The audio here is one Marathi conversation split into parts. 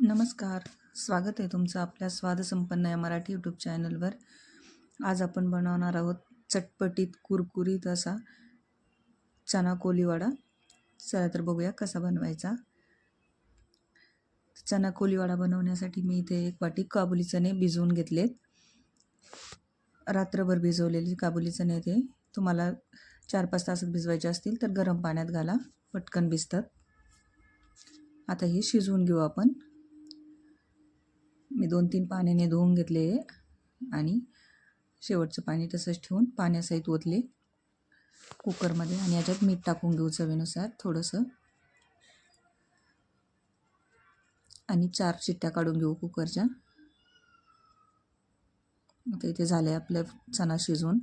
नमस्कार. स्वागत आहे तुमचं आपल्या स्वादसंपन्न या मराठी यूट्यूब चॅनलवर आज आपण बनवणार आहोत चटपटीत कुरकुरीत असा चना कोलीवाडा. चला तर बघूया कसा बनवायचा. चना कोलीवाडा बनवण्यासाठी मी इथे एक वाटी काबुली चणे भिजवून घेतलेत. रात्रभर भिजवलेली काबुली चणे ते तुम्हाला चार पाच तासात भिजवायचे असतील तर गरम पाण्यात घाला. पटकन भिजतात. आता हे शिजवून घेऊ आपण. मी दोन तीन पाण्याने धुवून घेतले आणि शेवटचं पाणी तसंच ठेवून पाण्यासहित ओतले कुकरमध्ये आणि याच्यात मीठ टाकून घेऊ चवीनुसार थोडंसं. आणि चार चिट्ट्या काढून घेऊ कुकरच्या. आता इथे झाले आपलं चणा शिजवून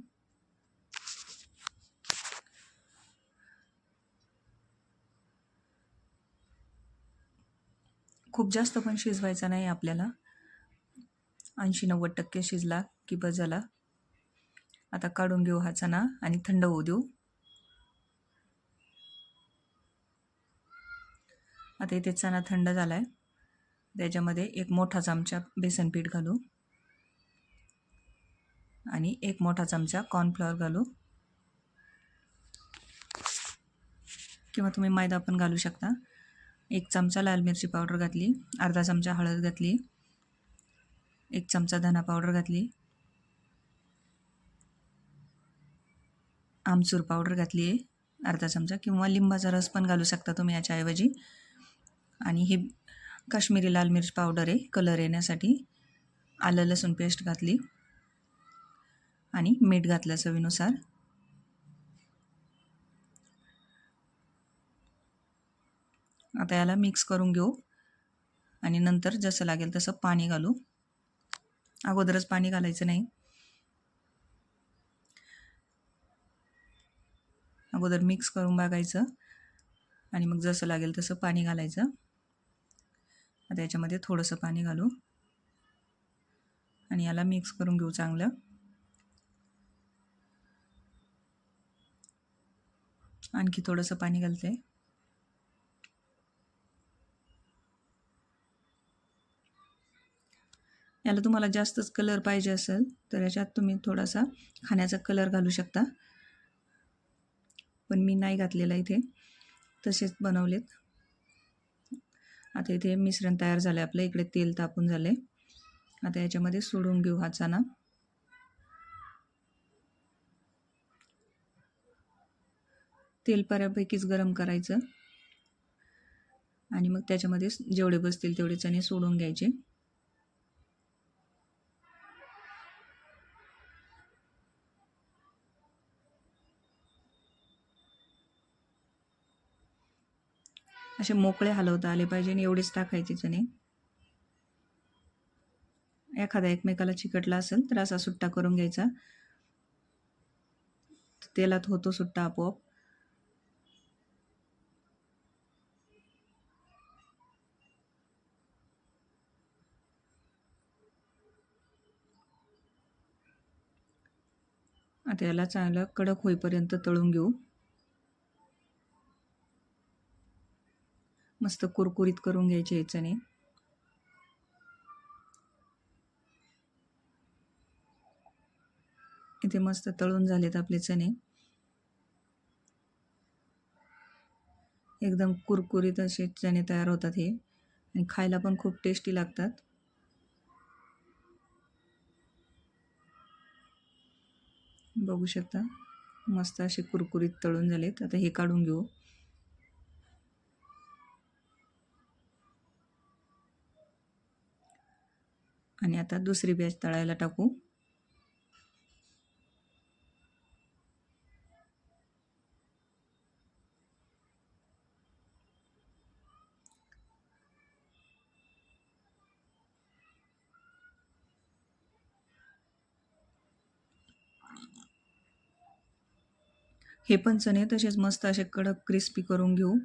खूप जास्त पण शिजवायचा नाही आपल्याला. ऐंशी नव्वद टक्के शिजला की बस झाला. आता काढून घेऊ हा चणा आणि थंड होऊ देऊ. आता इथे चणा थंड झाला आहे त्याच्यामध्ये एक मोठा चमचा बेसन पीठ घालू. आणि एक मोठा चमचा कॉर्नफ्लॉवर घालू. किंवा तुम्ही मैदा पण घालू शकता. एक चमचा लाल मिरची पावडर घातली अर्धा चमचा हळद घातली. एक चमचा धना पावडर घातली. आमचूर पावडर घातली आहे अर्धा चमचा किंवा लिंबाचा रस पण घालू शकता तुम्ही याच्याऐवजी. आणि हे काश्मीरी लाल मिरच पावडर आहे कलर येण्यासाठी. आलं लसूण पेस्ट घातली. आणि मीठ घातलं चवीनुसार. आता याला मिक्स करून घेऊ. आणि नंतर जसं लागेल तसं पाणी घालू. अगोदरच पाणी घालायचं नाही. अगोदर मिक्स करून बघायचं. आणि मग जसं लागेल तसं पाणी घालायचं. आता याच्यामध्ये थोडंसं पाणी घालू. आणि याला मिक्स करून घेऊ चांगलं. आणखी थोडंसं पाणी घालते. याला तुम्हाला जास्तच कलर पाहिजे असेल तर याच्यात तुम्ही थोडासा खाण्याचा कलर घालू शकता. पण मी नाही घातलेला इथे. तसेच बनवलेत. आता इथे मिश्रण तयार झालं आहे आपलं इकडे तेल तापून झालं आहे आता याच्यामध्ये सोडून घेऊ हा चणा. तेल बऱ्यापैकीच गरम करायचं. आणि मग त्याच्यामध्ये जेवढे बसतील तेवढे चणे सोडून घ्यायचे. असे मोकळे हलवता आले पाहिजे आणि एवढेच टाकायचे चणे. एखादा एकमेकाला चिकटला असेल तर असा सुट्टा करून घ्यायचा. तेलात होतो सुट्टा आपोआप. आता याला चांगलं कडक होईपर्यंत तळून घेऊ. मस्त कुरकुरीत करून घ्यायचे हे चणे इथे मस्त तळून झालेत आपले चणे. एकदम कुरकुरीत असे चणे तयार होतात हे. आणि खायला पण खूप टेस्टी लागतात. बघू शकता. मस्त असे कुरकुरीत तळून झालेत. आता हे काढून घेऊ. आणि आता दुसरी बॅच तळायला टाकू. हे पण चणे तसेच मस्त असे कडक क्रिस्पी करून घेऊ.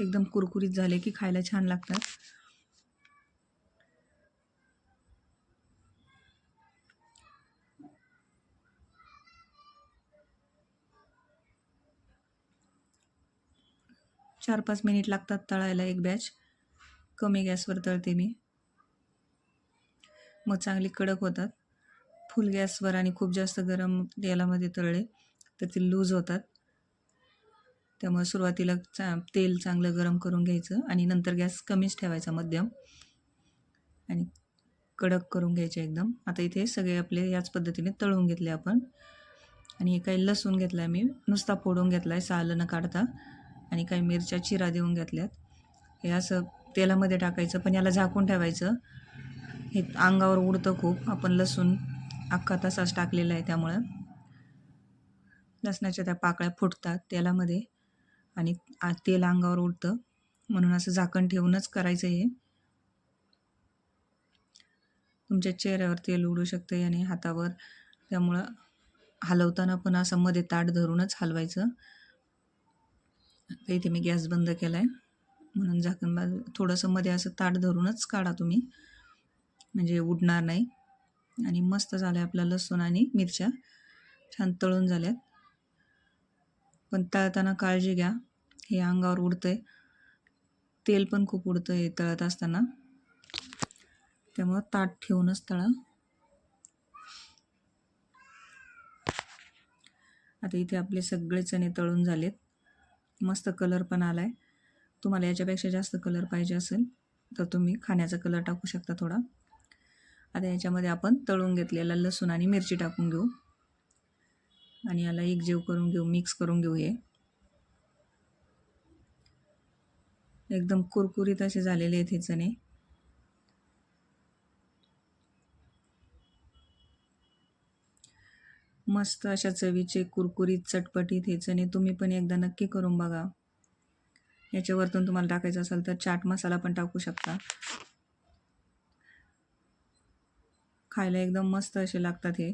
एकदम कुरकुरीत झाले की खायला छान लागतात. चार पाच मिनिट लागतात तळायला एक बॅच कमी गॅसवर तळते मी. मग चांगली कडक होतात. फुल गॅसवर आणि खूप जास्त गरम तेलामध्ये तळले तर ते लूज होतात. त्यामुळे सुरुवातीला चा तेल चांगलं गरम करून घ्यायचं आणि नंतर गॅस कमीच ठेवायचा मध्यम. आणि कडक करून घ्यायचे एकदम. आता इथे सगळे आपले याच पद्धतीने तळून घेतले आपण. आणि हे काही लसूण घेतला आहे मी. नुसता फोडून घेतला आहे सालं न काढता. आणि काही मिरच्या चिरा देऊन घेतल्यात. हे असं तेलामध्ये टाकायचं पण याला झाकून ठेवायचं. हे अंगावर उडतं खूप. आपण लसूण अख्खा तसाच टाकलेला आहे त्यामुळं. लसणाच्या त्या पाकळ्या फुटतात तेलामध्ये आणि आ- तेल अंगावर उडतं. म्हणून असं झाकण ठेवूनच करायचं हे. तुमच्या चेहऱ्यावर तेल उडू शकतं आणि हातावर. त्यामुळं हलवताना पण असं मध्ये ताट धरूनच हलवायचं. आता इथे मी गॅस बंद केला आहे म्हणून झाकण बाजू थोडंसं मध्ये असं ताट धरूनच काढा तुम्ही. म्हणजे उडणार नाही. आणि मस्त झालं आहे आपला लसूण आणि मिरच्या. छान तळून झाल्यात. पण तळताना काळजी घ्या. हे अंगावर उडतंय. तेल पण खूप उडतं हे तळत असताना. त्यामुळं ताट ठेवूनच तळा. आता इथे आपले सगळे चणे तळून झालेत. मस्त कलर पण आला आहे तुम्हाला याच्यापेक्षा जास्त कलर पाहिजे असेल तर तुम्ही खाण्याचा कलर टाकू शकता थोडा. आता याच्यामध्ये आपण तळून घेतलेला लसूण आणि मिरची टाकून घेऊ. आणि याला एक जेव करून घेऊ मिक्स करून घेऊ हे. एकदम कुरकुरीत असे झालेले आहेत हे चणे. मस्त अशा चवीचे कुरकुरीत चटपटीत हे चणे तुम्ही पण एकदा नक्की करून बघा. याच्यावरतून तुम्हाला टाकायचं असेल तर चाट मसाला पण टाकू शकता. खायला एकदम मस्त असे लागतात हे.